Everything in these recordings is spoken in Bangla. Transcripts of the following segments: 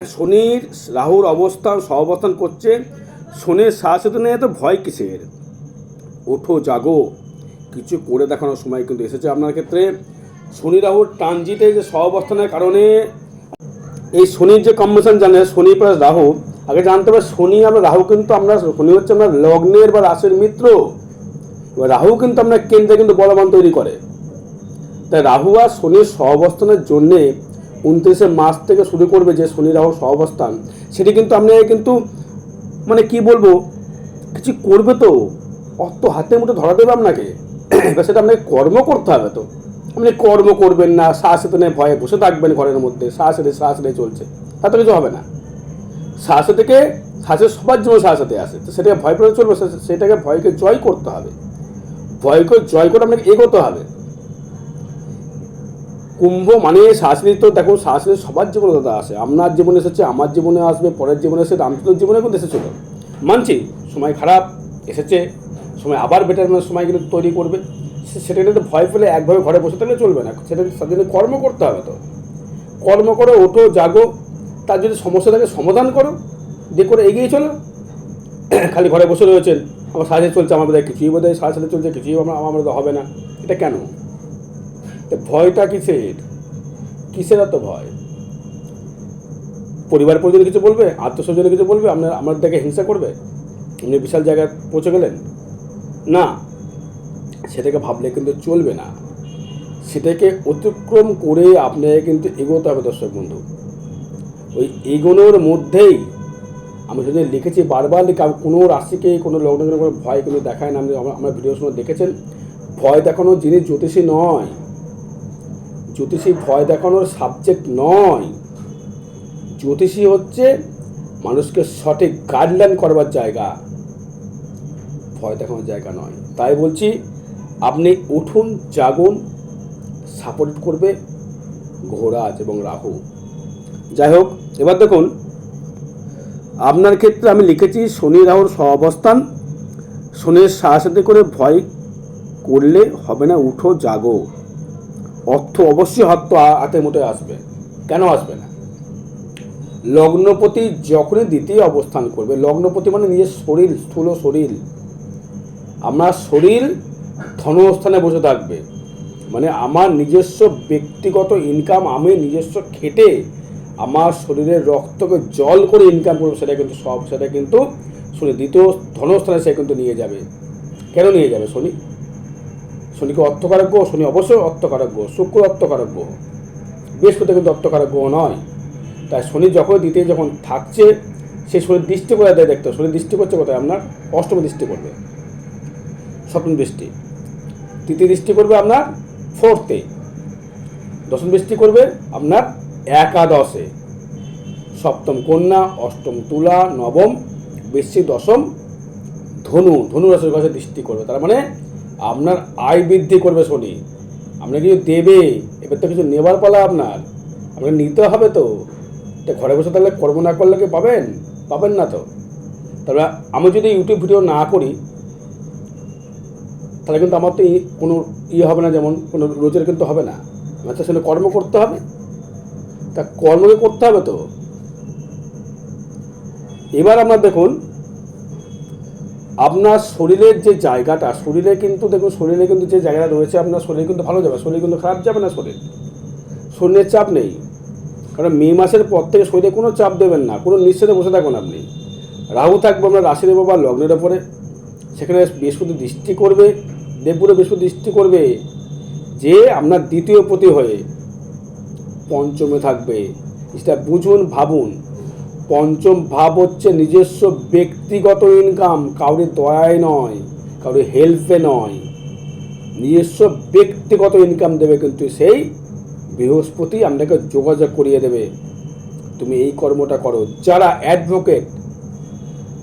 শনির, রাহুর অবস্থান, সহাবস্থান করছে। শনির শাসিত নিয়ে তো ভয় কিসের? ওঠো, জাগো। কিছু করে দেখানোর সময় কিন্তু এসেছে আপনার ক্ষেত্রে। শনি, রাহুর ট্রানজিটে যে সহাবস্থানের কারণে এই শনির যে কম্বিনেশন জানে, শনি প্লাস রাহু, আগে জানতে হবে শনি আমরা রাহু কিন্তু আমরা, শনি হচ্ছে আমরা লগ্নের বা রাশির মিত্র। এবার রাহু কিন্তু আমরা কেন্দ্রে কিন্তু বলবান তৈরি করে। তাই রাহু আর শনির সহাবস্থানের জন্যে উনত্রিশে মার্চ থেকে শুরু করবে যে শনি রাহু সহাবস্থান, সেটি কিন্তু আপনি কিন্তু মানে কি বলব, কিছু করবে তো, অত হাতের মুঠে ধরা দেবে আপনাকে। এবার সেটা আপনাকে কর্ম করতে হবে তো। আপনি কর্ম করবেন না শ্বাস নিয়ে ভয়ে বসে থাকবেন ঘরের মধ্যে শ্বাস নিয়ে শ্বাস নিয়ে চলছে, তাতে কিছু হবে না। শ্বাস থেকে শ্বাসের সবার জন্য শ্বাস হাতে আসে, তো সেটাকে ভয় করে চলবে সেটাকে ভয়কে জয় করতে হবে। ভয়কে জয় করে আপনাকে এগোতে হবে। কুম্ভ মানে শাস্ত্রী তো দেখো, শাস্ত্রী সবার জীবনে দাদা আসে। আপনার জীবনে এসেছে, আমার জীবনে আসবে, পরের জীবনে এসে রামচন্দ্রের জীবনে কিন্তু এসেছিল। মানছি, সময় খারাপ, এসেছে, সময় আবার বেটার সময় কিন্তু তৈরি করবে। সেটা কিন্তু ভয় পেলে একভাবে ঘরে বসে থাকলে চলবে না। সেটা জন্য কর্ম করতে হবে তো। কর্ম করো, ওঠো, জাগো, তার যদি সমস্যা থাকে সমাধান করো যে করে এগিয়ে চলো। খালি ঘরে বসে রয়েছেন, আমার সাথে চলছে, আমার বোধহয় কিছুই বোধহয় সাথে চলছে, কিছুই আমার আমার হবে না। এটা কেন? ভয়টা কিসের? কিসের এত ভয়? পরিবার পরিজন কিছু বলবে? আত্মস্বজনে কিছু বলবে? আপনার, আমার দেখে হিংসা করবে? আপনি বিশাল জায়গায় পৌঁছে গেলেন? না। সেটাকে ভাবলে কিন্তু চলবে না। সেটাকে অতিক্রম করে আপনাকে কিন্তু এগোতে হবে দর্শক বন্ধু। ওই এগোনোর মধ্যেই আমি যদি লিখেছি বারবার কোনো রাশিকে, কোনো লগ্নের কোনো ভয় কিন্তু দেখায় না। আমার আমার ভিডিওর দেখেছেন। ভয় দেখানোর জিনিস জ্যোতিষী নয়। জ্যোতিষী ভয় দেখানোর সাবজেক্ট নয়। জ্যোতিষী হচ্ছে মানুষকে সঠিক গাইডলাইন করবার জায়গা। ভয় দেখানোর জায়গা নয়। তাই বলছি, আপনি উঠুন, জাগুন সাপোর্ট করবে ঘোরাজ এবং রাহু। যাই হোক, এবার দেখুন, আপনার ক্ষেত্রে আমি লিখেছি, শনি রাহুর সহাবস্থান, শনির সাথে করে ভয় করলে হবে না, উঠো, জাগো। অর্থ অবশ্যই হাত তো আ- হাতের মুঠে আসবে। কেন আসবে না? লগ্নপতি যখনই দ্বিতীয় অবস্থান করবে, লগ্নপতি মানে নিজের শরীর, স্থূল শরীর। আমার শরীর ধনস্থানে বসে থাকবে। মানে আমার নিজস্ব ব্যক্তিগত ইনকাম আমি নিজস্ব খেটে আমার শরীরের রক্তকে জল করে ইনকাম করব, সেটা কিন্তু সব, সেটা কিন্তু শনি, দ্বিতীয় ধনস্থানে সে কিন্তু নিয়ে যাবে। কেন নিয়ে যাবে শনি? শনিকে অর্থকারক গ্রহ, শনি অবশ্যই অর্থকারক গ্রহ, শুক্র অর্থকারক গ্রহ। বৃহস্পতি কিন্তু অর্থকারক গ্রহ নয়। তাই শনি যখন দ্বিতীয় যখন থাকছে, সে শনির দৃষ্টি করে দেয় দেখতে শনি দৃষ্টি করছে কোথায়? আপনার অষ্টম দৃষ্টি করবে। সপ্তম দৃষ্টি। তৃতীয় দৃষ্টি করবে আপনার ফোর্থে দশম দৃষ্টি করবে আপনার একাদশে। সপ্তম কন্যা, অষ্টম তুলা, নবম বৃশ্চিক দশম ধনু। ধনু রাশির কাছে দৃষ্টি করবে। তার মানে আপনার আয় বৃদ্ধি করবে শনি। আপনাকে কিছু দেবে, এবার তো কিছু নেবার পালা আপনার। আপনাকে নিতে হবে তো। তা ঘরে বসে তাহলে কর্ম না করলে কি পাবেন? পাবেন না তো। তাহলে আমি যদি ইউটিউব ভিডিও না করি, তাহলে কিন্তু আমার তো কোনো ইয়ে হবে না যেমন কোনো রোজের কিন্তু হবে না। আমার তো সেখানে কর্ম করতে হবে। তা কর্মকে করতে হবে তো। এবার আপনার দেখুন আপনার শরীরের যে জায়গাটা, শরীরে কিন্তু দেখুন, শরীরে কিন্তু যে জায়গাটা রয়েছে, আপনার শরীর কিন্তু ভালো যাবে, শরীর কিন্তু খারাপ যাবে না শরীর। শরীরের চাপ নেই। কারণ মে মাসের পর থেকে শরীরে কোনো চাপ দেবেন না, কোনো নিঃশ্বাসে বসে থাকুন আপনি। রাহু থাকবে আপনার রাশির বা লগ্নের ওপরে সেখানে বৃহস্পতি দৃষ্টি করবে দেবপুরে বৃহস্পতি দৃষ্টি করবে যে আপনার দ্বিতীয় পতি হয়ে পঞ্চমে থাকবে। সেটা বুঝুন, ভাবুন। পঞ্চম ভাব হচ্ছে নিজস্ব ব্যক্তিগত ইনকাম কাউরি দয়ায় নয়, কাউরি হেল্পে নয়। নিজস্ব ব্যক্তিগত ইনকাম দেবে কিন্তু সেই বৃহস্পতি আপনাকে যোগাযোগ করিয়ে দেবে। তুমি এই কর্মটা করো। যারা অ্যাডভোকেট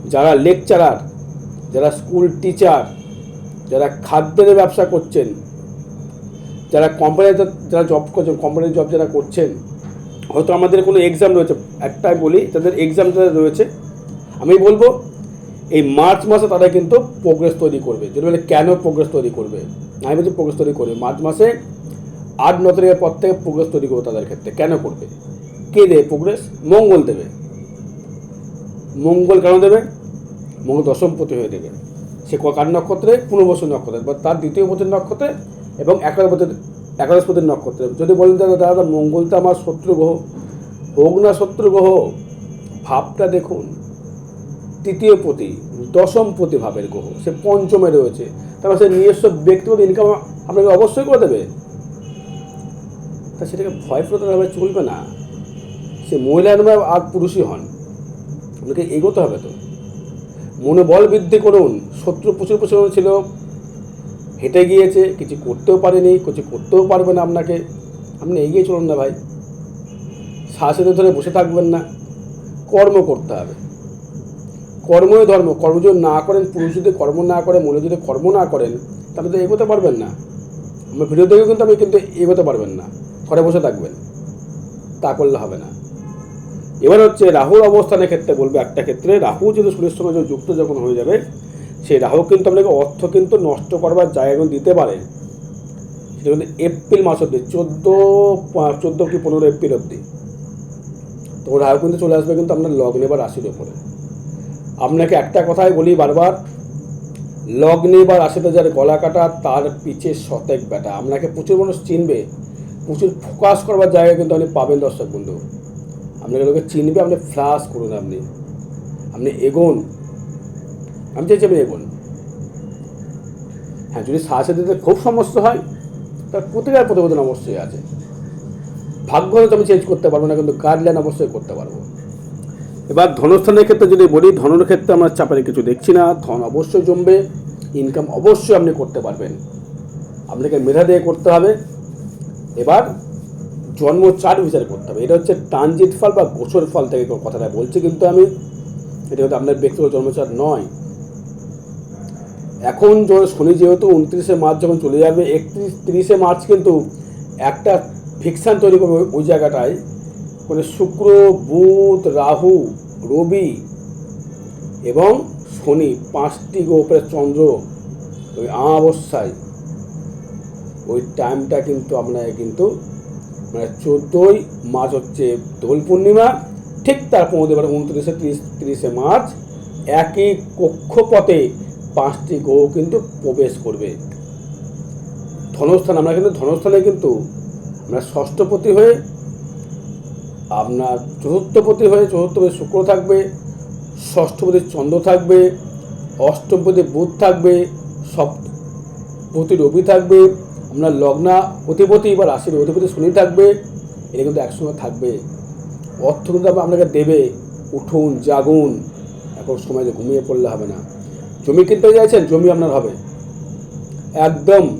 যারা লেকচারার যারা স্কুল টিচার যারা খাদ্যের ব্যবসা করছেন, যারা কোম্পানিতে যারা জব করছেন কোম্পানির জব যারা করছেন হয়তো আমাদের কোনো এক্সাম রয়েছে। একটাই বলি তাদের এক্সাম যারা রয়েছে, আমি বলব, এই মার্চ মাসে তারা কিন্তু প্রোগ্রেস তৈরি করবে। যদি বলে কেন প্রোগ্রেস তৈরি করবে? আমি বলছি প্রোগ্রেস তৈরি করবে। মার্চ মাসে আট, ন তারিখের পর থেকে প্রোগ্রেস তৈরি করবে তাদের ক্ষেত্রে। কেন করবে? কে দেবে প্রোগ্রেস মঙ্গল দেবে। মঙ্গল কেন দেবে? মঙ্গল দশমপতি হয়ে দেবে। সে কার নক্ষত্রে? পুনর্বসু নক্ষত্রে, বা তার দ্বিতীয় পতির নক্ষত্রে এবং একাদশপতির একাদশপতির নক্ষত্রে। যদি বলেন দাদা দাদা, মঙ্গল তো আমার শত্রু গ্রহ। হোক না শত্রু গ্রহ, ভাবটা দেখুন, তৃতীয় পতি, দশম পতি ভাবের গ্রহ। সে পঞ্চমে রয়েছে। তারপর সে নিজস্ব ব্যক্তিগত ইনকাম আপনাকে অবশ্যই করে দেবে। তা সেটাকে ভয় প্রদানভাবে চলবে না। সে মহিলা নয় আর পুরুষই হন। আপনাকে এগোতে হবে তো। মনোবল বৃদ্ধি করুন। শত্রু প্রচুর প্রচুর ছিল। হেঁটে গিয়েছে, কিছু করতেও পারেনি, কিছু করতেও পারবে না আপনাকে। আপনি এগিয়ে চলুন না ভাই। শ্বাসের ধরে বসে থাকবেন না। কর্ম করতে হবে। কর্মই ধর্ম। কর্ম যদি না করেন, পুরুষ যদি কর্ম না করে, মনে যদি কর্ম না করেন, তাহলে তো এগোতে পারবেন না। আমার ভিডিও দেখেও কিন্তু আপনি কিন্তু এগোতে পারবেন না। ঘরে বসে থাকবেন। তা করলে হবে না। এবার হচ্ছে রাহুর অবস্থানের ক্ষেত্রে বলবে একটা ক্ষেত্রে রাহু যদি শরীরের সঙ্গে যুক্ত যখন হয়ে যাবে সেই রাহু কিন্তু আপনাকে অর্থ কিন্তু নষ্ট করবার জায়গা কিন্তু দিতে পারে। সেটা কিন্তু এপ্রিল মাস অব্দি চোদ্দ চোদ্দ কি পনেরো এপ্রিল অব্দি তো রাহু কিন্তু চলে আসবে কিন্তু আপনার লগ্নে বা রাশির ওপরে আপনাকে একটা কথাই বলি বারবার, লগ্নে বা রাশিতে যার গলা কাটা, তার পিছে শতেক বেটা আপনাকে প্রচুর মানুষ চিনবে, প্রচুর ফোকাস করবার জায়গা কিন্তু আপনি পাবেন দর্শক বন্ধু। আপনাকে লোকে চিনবে, আপনি ফ্লাশ করুন আপনি। আপনি এগোন আমি চাইছি আপনি এগোন হ্যাঁ যদি শ্বাসে দিতে খুব সমস্যা হয় তার প্রতিকার প্রতিবেদন অবশ্যই আছে। ভাগ্য হয়তো আমি চেঞ্জ করতে পারব না, কিন্তু গাইডলাইন অবশ্যই করতে পারব। এবার ধনস্থানের ক্ষেত্রে যদি বলি ধনের ক্ষেত্রে আমরা চাপের কিছু দেখছি না, ধন অবশ্যই জমবে ইনকাম অবশ্যই আপনি করতে পারবেন। আপনাকে মেধা দিয়ে করতে হবে। এবার জন্ম চার বিচার করতে হবে। এটা হচ্ছে ট্রানজিট ফল বা গোচর ফল থেকে কথাটা বলছি কিন্তু আমি। এটা কিন্তু আপনার ব্যক্তিগত জন্মচার নয়। এখন য- শনি যেহেতু উনত্রিশে মার্চ যখন চলে যাবে, একত্রিশ তিরিশে মার্চ কিন্তু একটা ফিকশান তৈরি করবে ওই- জায়গাটায়। মানে শুক্র, বুধ, রাহু, রবি এবং শনি পাঁচটি গোপের চন্দ্র ওই অমাবস্যায়। ওই টাইমটা কিন্তু আপনাকে কিন্তু মানে চোদ্দোই মার্চ হচ্ছে দোল পূর্ণিমা, ঠিক তার পৌঁছে এবার উনত্রিশে, তিরিশ, তিরিশে মার্চ একই কক্ষপথে পাঁচটি গ্রহ কিন্তু প্রবেশ করবে। ধনস্থান, আমরা কিন্তু ধনস্থানে কিন্তু আমরা ষষ্ঠপতি হয়ে আপনার চতুর্থপতি হয়ে চতুর্থপতি শুক্র থাকবে, ষষ্ঠপতি চন্দ্র থাকবে, অষ্টমপতি বুধ থাকবে, সপ্তপতি রবি থাকবে আপনার লগ্না অধিপতি বা রাশির অধিপতি শনি থাকবে এটা কিন্তু একসঙ্গে থাকবে। অর্থ কিন্তু আপনাকে দেবে, উঠুন, জাগুন, এখন সময় ঘুমিয়ে পড়লে হবে না। জমি কিনতে চাইছেন, জমি আপনার হবে। একদম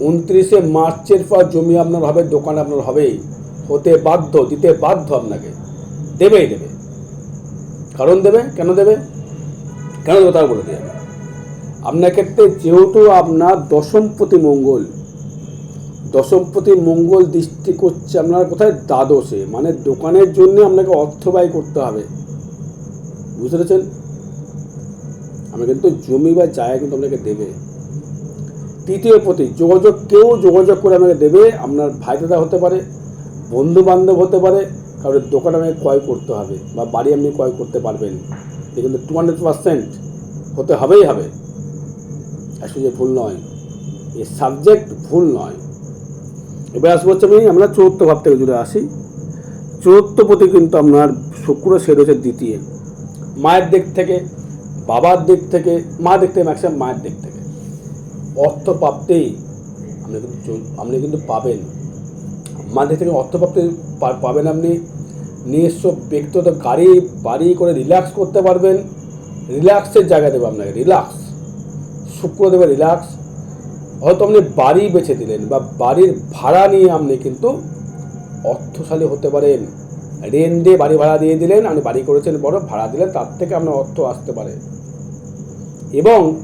উনত্রিশে মার্চের পর জমি আপনার হবে, দোকান আপনার হবেই। হতে বাধ্য, দিতে বাধ্য আপনাকে। দেবেই দেবে। কারণ দেবে? কেন দেবে? কেন দেবে তাও বলে আমি আপনার ক্ষেত্রে যেহেতু আপনার দশমপতি মঙ্গল দশমপতি মঙ্গল দৃষ্টি করছে আপনার কোথায়? দ্বাদশে। মানে দোকানের জন্য আপনাকে অর্থ ব্যয় করতে হবে। বুঝতে পেরেছেন? আমরা কিন্তু জমি বা জায়গা কিন্তু আপনাকে দেবে। তৃতীয় প্রতি যোগাযোগ, কেউ যোগাযোগ করে আমাকে দেবে, আপনার ভাই দাদা হতে পারে বন্ধু বান্ধব হতে পারে, কারোর দোকান আমাকে ক্রয় করতে হবে বা বাড়ি আপনি ক্রয় করতে পারবেন। এটা কিন্তু টু হান্ড্রেড পার্সেন্ট হতে হবেই হবে। আসলে যে ভুল নয় এই সাবজেক্ট ভুল নয়। এবার আসব হচ্ছে আমি, আমরা চতুর্থ ভাব থেকে জুড়ে আসি। চতুর্থ প্রতি কিন্তু আপনার শুক্র সে রয়েছে দ্বিতীয়। মায়ের দিক থেকে বাবার দিক থেকে, মা দিক থেকে ম্যাক্সিমাম মায়ের দিক থেকে। অর্থ প্রাপ্তেই আপনি কিন্তু আপনি কিন্তু পাবেন। মাঝে থেকে অর্থপ্রাপ্তি পা- পাবেন আপনি। নিজস্ব ব্যক্তিগত গাড়ি, বাড়ি করে রিল্যাক্স করতে পারবেন। রিল্যাক্সের জায়গা দেবে আপনাকে রিল্যাক্স শুক্র দেবে রিল্যাক্স হয়তো আপনি বাড়ি বেছে দিলেন বা বাড়ির ভাড়া নিয়ে আপনি কিন্তু অর্থশালী হতে পারেন। রেন দিয়ে বাড়ি ভাড়া দিয়ে দিলেন, আপনি বাড়ি করেছেন বড় ভাড়া দিলেন, তার থেকে আপনার অর্থ আসতে পারে। এবং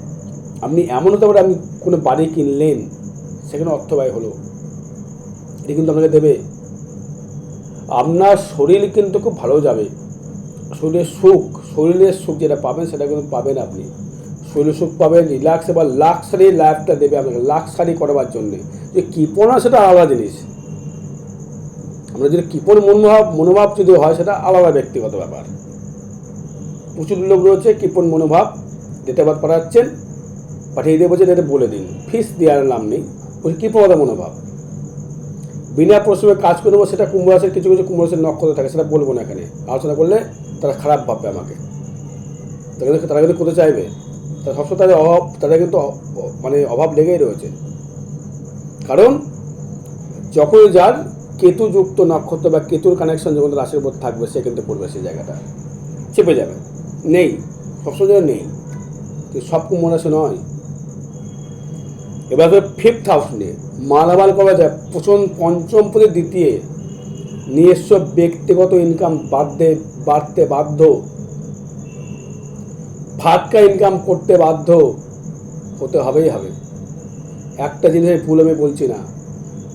আপনি এমন হতে পারে আপনি কোনো বাড়ি কিনলেন, সেখানে অর্থ ব্যয় হলো। এটি কিন্তু আপনাকে দেবে। আপনার শরীর কিন্তু খুব ভালো যাবে। শরীরের সুখ শরীরের সুখ যেটা পাবেন, সেটা কিন্তু পাবেন আপনি। শরীরের সুখ পাবেন রিল্যাক্স এবার লাক্সারি লাইফটা দেবে আপনাকে লাক্সারি করবার জন্যে। যে কৃপণা, সেটা আলাদা জিনিস। আমরা যদি কৃপণ মনোভাব মনোভাব যদি হয়, সেটা আলাদা ব্যক্তিগত ব্যাপার। প্রচুর লোক রয়েছে কৃপণ মনোভাব ডেটাবাদ পাঠাচ্ছেন, পাঠিয়ে দিয়ে বলছেন, এটা বলে দিন। ফিস দেওয়ার নাম নেই। বলছে কৃপণতা মনোভাব। বিনা প্রশ্রমে কাজ করে দেবো সেটা কুম্ভ রাশির কিছু কিছু কুম্ভ রাশির নক্ষত্র থাকে, সেটা বলব না এখানে। আলোচনা করলে তারা খারাপ ভাববে আমাকে। তারা কিন্তু তারা কিন্তু করতে চাইবে। তারা সবসময় তাদের অভাব, তাদের কিন্তু মানে অভাব লেগেই রয়েছে। কারণ যখন যার কেতুযুক্ত নক্ষত্র বা কেতুর কানেকশন যখন রাশির উপর থাকবে, সে কিন্তু পড়বে সেই জায়গাটা। চেপে যাবে। নেই। সবসময় নেই। সব কুম্ভ রাশি নয়। এবার ফিফথ হাউস নিয়ে। মালামাল করা যায় প্রচুর পঞ্চম পদে দ্বিতীয়। নিজস্ব ব্যক্তিগত ইনকাম বাড়তে বাড়তে বাধ্য। ফাটকা ইনকাম করতে বাধ্য। হতে হবেই হবে। একটা জিনিসের ভুল আমি বলছি না।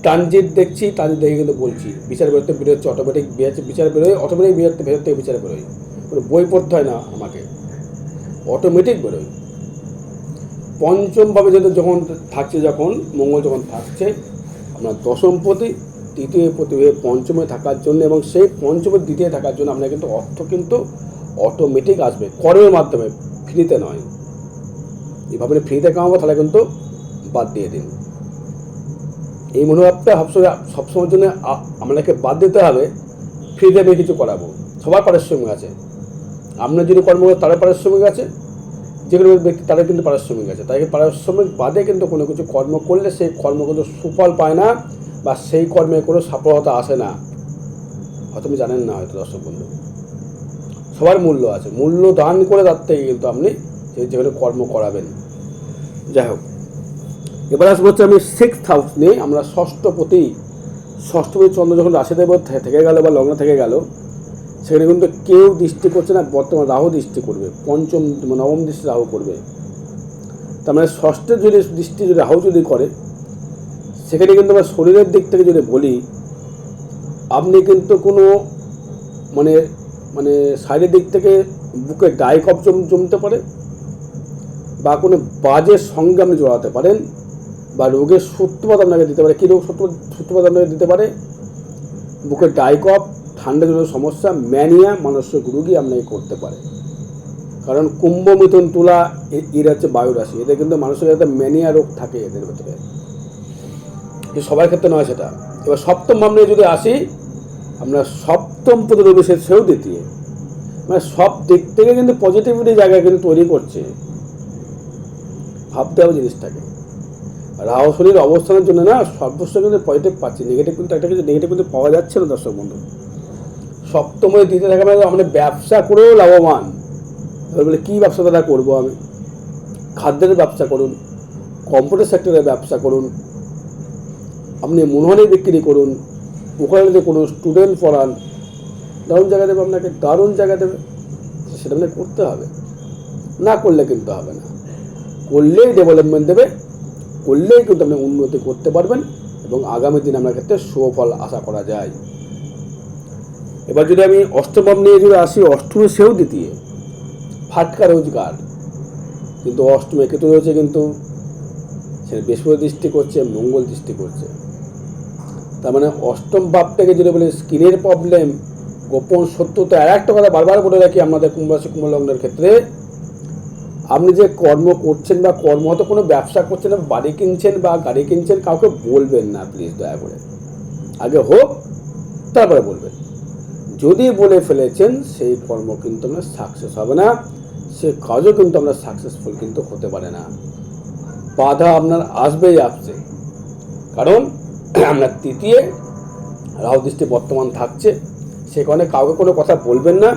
ট্রানজিট দেখছি, ট্রানজিট দেখে কিন্তু বলছি। বিচার বেরোতে বেরোচ্ছে অটোমেটিক বিচার বেরোয় অটোমেটিক বেরোতে ভেতর থেকে বিচার বেরোয়। কোনো বই পড়তে হয় না আমাকে। অটোমেটিক বেরোয়। পঞ্চমভাবে যেহেতু যখন থাকছে, যখন মঙ্গল যখন থাকছে আপনার দশমপতি তৃতীয় পতি হয়ে পঞ্চমে থাকার জন্য এবং সেই পঞ্চমের দ্বিতীয় থাকার জন্য আপনার কিন্তু অর্থ কিন্তু অটোমেটিক আসবে। কর্মের মাধ্যমে, ফ্রিতে নয়। এভাবে ফ্রিতে কামাবো, তাহলে কিন্তু বাদ দিয়ে দিন। এই মনোভাবটা সবসময়, সবসময়ের জন্য আপনাকে বাদ দিতে হবে। ফ্রিতে আমি কিছু করাবো। সবার পারিশ্রমিক আছে। আপনার যদি কর্ম করে তারও পারিশ্রমিক আছে। যে কোনো ব্যক্তি তাদের কিন্তু পারিশ্রমিক আছে। তাই পারিশ্রমিক বাদে কিন্তু কোনো কিছু কর্ম করলে সেই কর্ম কিন্তু সুফল পায় না বা সেই কর্মে কোনো সফলতা আসে না। হয়তো আপনি জানেন না হয়তো দর্শক বন্ধু। সবার মূল্য আছে। মূল্য দান করে তার থেকে কিন্তু আপনি যে যেখানে কর্ম করাবেন। যাই হোক। এবার আসব হচ্ছে আমি সিক্স হাউস নিয়ে। আমরা ষষ্ঠপতি ষষ্ঠপতি চন্দ্র যখন রাশিতে থেকে গেল বা লগ্ন থেকে গেল, সেখানে কিন্তু কেউ দৃষ্টি করছে না, বর্তমান রাহু দৃষ্টি করবে। পঞ্চম নবম দৃষ্টি রাহু করবে। তার মানে ষষ্ঠের যদি দৃষ্টি যদি রাহু যদি করে, সেখানে কিন্তু আমার শরীরের দিক থেকে যদি বলি, আপনি কিন্তু কোনো মানে মানে শারীরিক দিক থেকে বুকে ডাইকপ জম জমতে পারে বা কোনো বাজের সঙ্গে আপনি জড়াতে পারেন। বা রোগের সূত্রপাত আপনাকে দিতে পারে। কী রোগ সূত্র- সূত্রপাত আপনাকে দিতে পারে? বুকে ডাইকপ ঠান্ডা জলের সমস্যা ম্যানিয়া মানসিক রুগী আপনাকে করতে পারে। কারণ কুম্ভ, মিথুন, তুলা এরা হচ্ছে বায়ু রাশি এদের কিন্তু মানুষের একটা ম্যানিয়া রোগ থাকে এদের ভেতরে। সবার ক্ষেত্রে নয় সেটা। এবার সপ্তম ভাবনে যদি আসি, আমরা সপ্তম পদে সেও দ্বিতীয়। মানে সব দিক থেকে কিন্তু পজিটিভিটি জায়গা কিন্তু তৈরি করছে। ভাবতে হবে জিনিসটাকে। রাহু অবস্থানের জন্য না সর্বস্ব কিন্তু পজিটিভ পাচ্ছি। নেগেটিভ কিন্তু একটা কিছু নেগেটিভ কিন্তু পাওয়া যাচ্ছে না দর্শক বন্ধু। সপ্তমে দিতে থাকা মানে আমরা ব্যবসা করেও লাভবান। বলে, কী ব্যবসা দাদা করব আমি? খাদ্যের ব্যবসা করুন কম্পিউটার সেক্টরের ব্যবসা করুন, আপনি মনোহরে বিক্রি করুন, ওখানে কোনো স্টুডেন্ট পড়ান, দারুণ জায়গা দেবে আপনাকে, দারুণ জায়গা দেবে, সেটা আপনাকে করতে হবে। না করলে কিন্তু হবে না। করলেই ডেভেলপমেন্ট দেবে করলেই কিন্তু আপনি উন্নতি করতে পারবেন এবং আগামী দিন আপনার ক্ষেত্রে সুফল আশা করা যায়। এবার যদি আমি অষ্টমম নিয়ে যদি আসি, অষ্টমে সেও দ্বিতীয়। ফাটকা রোজগার। কিন্তু অষ্টমে কেতু রয়েছে কিন্তু, সে বৃহস্পতি দৃষ্টি করছে, মঙ্গল দৃষ্টি করছে। তার মানে অষ্টম ভাবটাকে যদি বলি স্কিনের প্রবলেম, গোপন সত্যতা আর একটা কথা বারবার বলে রাখি, আমাদের কুম্ভ রাশি, কুম্ভ লগ্নের ক্ষেত্রে আপনি যে কর্ম করছেন বা কর্ম হয়তো কোনো ব্যবসা করছেন বা বাড়ি কিনছেন বা গাড়ি কিনছেন, কাউকে বলবেন না প্লিজ দয়া করে। আগে হোক, তারপরে বলবেন। যদি বলে ফেলেছেন, সেই কর্ম কিন্তু আপনার সাকসেস হবে না, সে কাজও কিন্তু আপনার সাকসেসফুল কিন্তু হতে পারে না। বাধা আপনার আসবেই আসছে। কারণ আপনার তৃতীয় রাহু দৃষ্টি বর্তমান থাকছে সেখানে কাউকে কোনো কথা বলবেন না।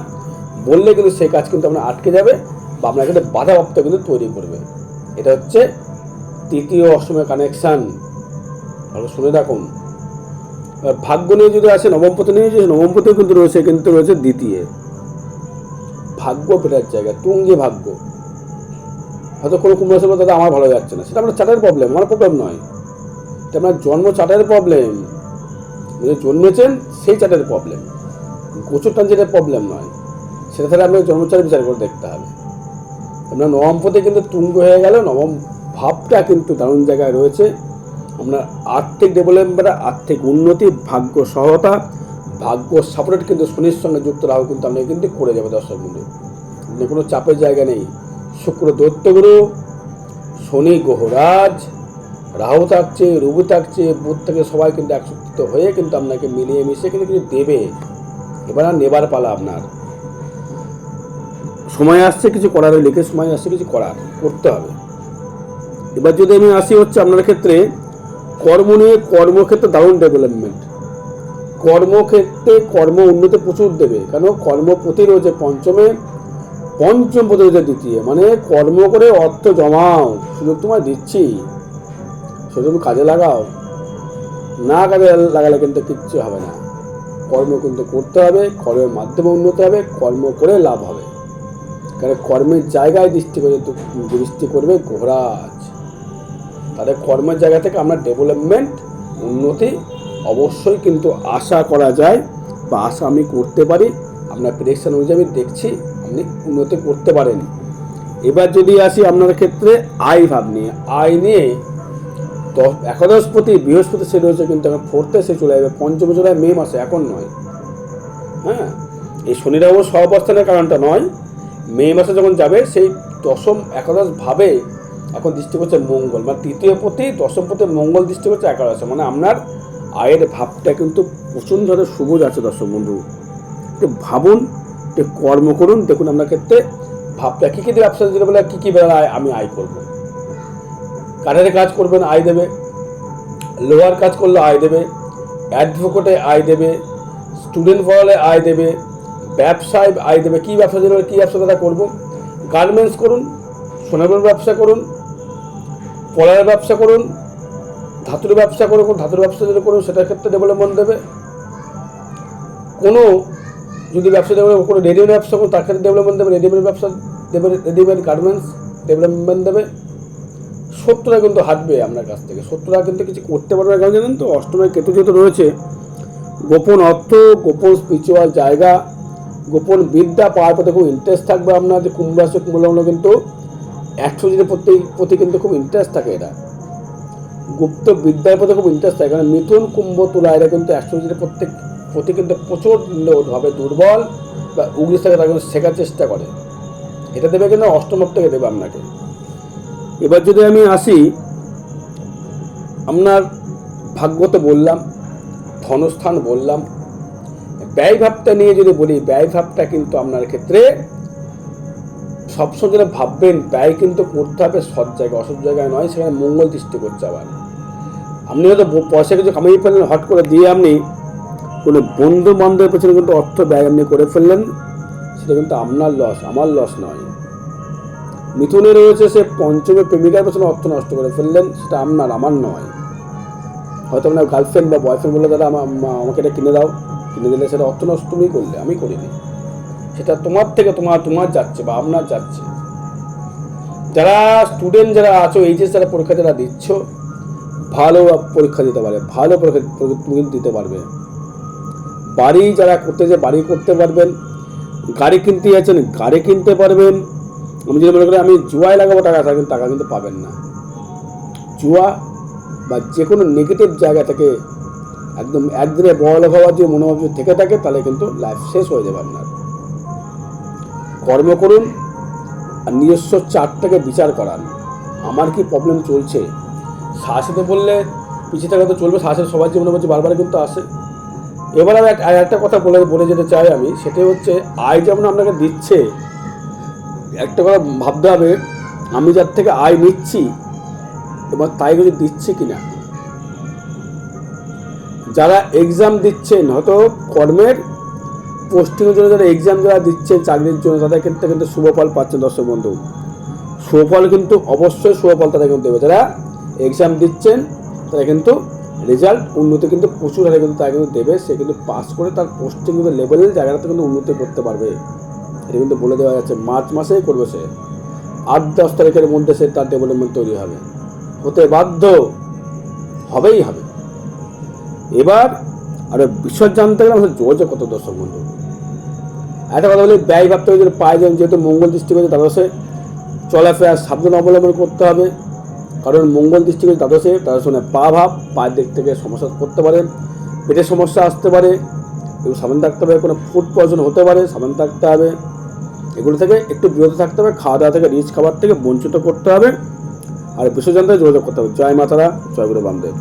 বললে কিন্তু সেই কাজ কিন্তু আপনার আটকে যাবে। বা আপনার কিন্তু বাধাপ্রাপ্ত কিন্তু তৈরি করবে। এটা হচ্ছে তৃতীয় অষ্টমের কানেকশান ভালো শুনে রাখুন ভাগ্য নিয়ে যদি আসে, নবমপতি নিয়ে যে নবমপতিও কিন্তু রয়েছে কিন্তু রয়েছে দ্বিতীয়। ভাগ্য ফেরার জায়গা, তুঙ্গে ভাগ্য। হয়তো কোনো কুম্ভ রাশির দাদা আমার ভালো যাচ্ছে না। সেটা আপনার চাটের প্রবলেম আমার প্রবলেম নয়। এটা আপনার জন্ম চাটের প্রবলেম যে জন্মেছেন, সেই চাটের প্রবলেম গোচর যেটা প্রবলেম নয়, সেটা তাহলে আপনাকে জন্মচারে বিচার করে দেখতে হবে। আপনার নবম পদে কিন্তু তুঙ্গ হয়ে গেল, নবম ভাবটা কিন্তু দারুণ জায়গায় রয়েছে। আপনার আর্থিক ডেভেলপমেন্ট আর্থিক উন্নতি, ভাগ্য সহায়তা, ভাগ্য সাপোর্ট কিন্তু শনির সঙ্গে যুক্ত রাহু কিন্তু আপনাকে কিন্তু করে যাবে দর্শক বন্ধু। মানে কোনো চাপের জায়গা নেই। শুক্র দৈত্যগুরু শনি গ্রহরাজ রাহু থাকছে, রবি থাকছে, বুধ থেকে সবাই কিন্তু একত্রিত হয়ে কিন্তু আপনাকে মিলিয়ে মিশিয়ে কিন্তু কিছু দেবে। এবার আর নেবার পালা আপনার। সময় আসছে, কিছু করার লিখে সময় আসছে, কিছু করার, করতে হবে। এবার যদি আমি আসি হচ্ছে আপনার ক্ষেত্রে, কর্ম নিয়ে কর্মক্ষেত্রে দারুণ ডেভেলপমেন্ট কর্মক্ষেত্রে কর্ম উন্নতি প্রচুর দেবে। কেন? কর্মপতি রয়েছে পঞ্চমে, পঞ্চম পতি রয়েছে দ্বিতীয়। মানে কর্ম করে অর্থ জমাও। সুযোগ তোমায় দিচ্ছি। তুমি কাজে লাগাও। না কাজে লাগালে কিন্তু কিচ্ছু হবে না। কর্ম কিন্তু করতে হবে, কর্মের মাধ্যমে উন্নতি হবে, কর্ম করে লাভ হবে। কারণ কর্মের জায়গায় দৃষ্টি করে দৃষ্টি করবে ঘোরাজ তাদের কর্মের জায়গা থেকে আমরা ডেভেলপমেন্ট উন্নতি অবশ্যই কিন্তু আশা করা যায় বা আশা আমি করতে পারি। আপনার প্রেডিকশন অনুযায়ী আমি দেখছি, আপনি উন্নতি করতে পারেন। এবার যদি আসি আপনার ক্ষেত্রে আয় ভাব নিয়ে, আয় নিয়ে তো একাদশপতি, বৃহস্পতি সে রয়েছে কিন্তু এখন ফোর্থে সে চলে যাবে পঞ্চমে চলে মে মাসে, এখন নয়। হ্যাঁ এই শনির অবশ্য অবস্থানের কারণটা নয়। মে মাসে যখন যাবে, সেই দশম একাদশ ভাবে এখন দৃষ্টি করছে মঙ্গল। মানে তৃতীয় পতি, দশম পতি মঙ্গল দৃষ্টি করছে একাদশে। মানে আপনার আয়ের ভাবটা কিন্তু প্রচণ্ড ধরনের সবুজ আছে, দর্শক বন্ধু। একটু ভাবুন, একটু কর্ম করুন, দেখুন আপনার ক্ষেত্রে ভাবটা কী কী ব্যবসা যেটা বলে কী কী বেলা আমি আয় করব। কাঠের কাজ করবেন, আয় দেবে। লোহার কাজ করলে আয় দেবে। অ্যাডভোকেটে আয় দেবে। স্টুডেন্ট পড়ালে আয় দেবে। ব্যবসায়, আয় দেবে, কী ব্যবসা যেন কী ব্যবসা তারা করব? গার্মেন্টস করুন সোনার ব্যবসা করুন পড়ার ব্যবসা করুন, ধাতুর ব্যবসা করুন ধাতুর ব্যবসা যদি করুন, সেটার ক্ষেত্রে ডেভেলপমেন্ট দেবে। কোনো যদি ব্যবসা ডেভেলপ কোনো রেডিমেড ব্যবসা করুন, তার ক্ষেত্রে ডেভেলপমেন্ট দেবে রেডিমেড ব্যবসা দেবে রেডিমেড গার্মেন্টস ডেভেলপমেন্ট দেবে। শত্রুরা কিন্তু হাঁটবে আপনার কাছ থেকে শত্রুরা কিন্তু কিছু করতে পারবে কারণ জানেন তো অষ্টমের কেতু যেহেতু রয়েছে, গোপন অর্থ, গোপন স্পিরিচুয়াল জায়গা গোপন বিদ্যা পাওয়ার প্রতি খুব ইন্টারেস্ট থাকবে আপনার, যে কুম্ভ রাশি কুম্ভলগ্ন কিন্তু একশো প্রতি প্রতি কিন্তু খুব ইন্টারেস্ট থাকে এটা গুপ্ত বিদ্যার প্রতি খুব ইন্টারেস্ট থাকে, কারণ মিথুন, কুম্ভ, তুলা এরা কিন্তু যদি প্রত্যেক, প্রতি কিন্তু প্রচুরভাবে দুর্বল বা উগলিশ থাকে তারা কিন্তু শেখার চেষ্টা করে। এটা দেবে কিন্তু অষ্টমক থেকে দেবে আপনাকে। এবার যদি আমি আসি, আপনার ভাগ্য তো বললাম, ধনস্থান বললাম ব্যয় ভাবটা নিয়ে যদি বলি ব্যয় ভাবটা কিন্তু আপনার ক্ষেত্রে সবসময় যেটা ভাববেন, ব্যয় কিন্তু করতে হবে সৎ জায়গায়, অসৎ জায়গায় নয়, সেখানে মঙ্গল দৃষ্টি করছে আবার। আপনি হয়তো পয়সা কিছু কামিয়ে ফেললেন হট করে দিয়ে আপনি কোনো বন্ধু বান্ধবের পেছনে কিন্তু অর্থ ব্যয় আপনি করে ফেললেন, সেটা কিন্তু আপনার লস আমার লস নয়। মিথুনে রয়েছে সে পঞ্চমে প্রেমিকার পেছনে অর্থ নষ্ট করে ফেললেন, সেটা আপনার, আমার নয়। হয়তো আপনার গার্লফ্রেন্ড বা বয়ফ্রেন্ড বলে দাদা আমা- আমা- আমাকে এটা কিনে দাও। কিনে দিলে সেটা অর্থ নষ্ট তুমি করলে, আমি করিনি। সেটা তোমার থেকে তোমার তোমার যাচ্ছে বা আপনার যাচ্ছে। যারা স্টুডেন্ট যারা আছো, এইচএস যারা পরীক্ষা যারা দিচ্ছ, ভালো পরীক্ষা দিতে পারে, ভালো পরীক্ষা তুমি কিন্তু দিতে পারবে। বাড়ি যারা করতে যে বাড়ি করতে পারবেন, গাড়ি কিনতে যাচ্ছেন, গাড়ি কিনতে পারবেন। আমি যদি মনে করি আমি জুয়ায় লাগাবো, টাকা থাকবেন টাকা কিন্তু পাবেন না। জুয়া বা যে কোনো নেগেটিভ জায়গা থেকে একদম একদিনে বড় হওয়ার যে মনোভাব যদি থেকে থাকে, তাহলে কিন্তু লাইফ শেষ হয়ে যাবে আপনার। কর্ম করুন, আর নিজস্ব চারটাকে বিচার করান। আমার কি প্রবলেম চলছে? সাহসেতে বললে পিছিয়ে থাকা তো চলবে সাহসের সবার জীবনে বলছে বারবার কিন্তু আসে। এবার আমি আর একটা কথা বলে বলে যেতে চাই আমি সেটাই হচ্ছে আয় যেমন আপনাকে দিচ্ছে, একটা কথা ভাবতে হবে, আমি যার থেকে আয় নিচ্ছি, এবার তাই যদি দিচ্ছি কিনা? যারা এক্সাম দিচ্ছেন হয়তো কর্মের পোস্টিংয়ের জন্য যারা এক্সাম যারা দিচ্ছেন চাকরির জন্য, তাদের ক্ষেত্রে কিন্তু শুভফল পাচ্ছেন দর্শক বন্ধু। শুভফল কিন্তু অবশ্যই শুভফল তাদের কিন্তু দেবে। যারা এক্সাম দিচ্ছেন, তারা কিন্তু রেজাল্ট উন্নতি কিন্তু প্রচুর হারে কিন্তু তারা কিন্তু দেবে। সে কিন্তু পাস করে তার পোস্টিং কিন্তু লেভেলের জায়গাটাতে কিন্তু উন্নতি করতে পারবে। এটা কিন্তু বলে দেওয়া যাচ্ছে মার্চ মাসেই করবে সে। আট দশ তারিখের মধ্যে সে তার ডেভেলপমেন্ট তৈরি হবে। হতে বাধ্য হবেই হবে। এবার, আরও বিষয় জানতে গেলে আমাদের যোগাযোগ কত দর্শক বন্ধু? একটা কথা বলি, ব্যয় ভাবতে হবে যে পায়ে যান, যেহেতু মঙ্গল দৃষ্টি করছে দ্বাদশে চলাফেরা সাবধান অবলম্বন করতে হবে। কারণ মঙ্গল দৃষ্টি করছে দ্বাদশে তাদের সঙ্গে পা ভাব, পায়ের দিক থেকে সমস্যা করতে পারে, পেটের সমস্যা আসতে পারে একটু সাবধান থাকতে হবে, কোনো ফুড পয়জন হতে পারে, সাবধান থাকতে হবে। এগুলো থেকে একটু বিরত থাকতে হবে, খাওয়া দাওয়া থেকে রিচ খাবার থেকে বঞ্চিত করতে হবে। আর বিশ্বজন থেকে যোগাযোগ করতে হবে। জয় মাতারা, জয় গুরু বামদেব।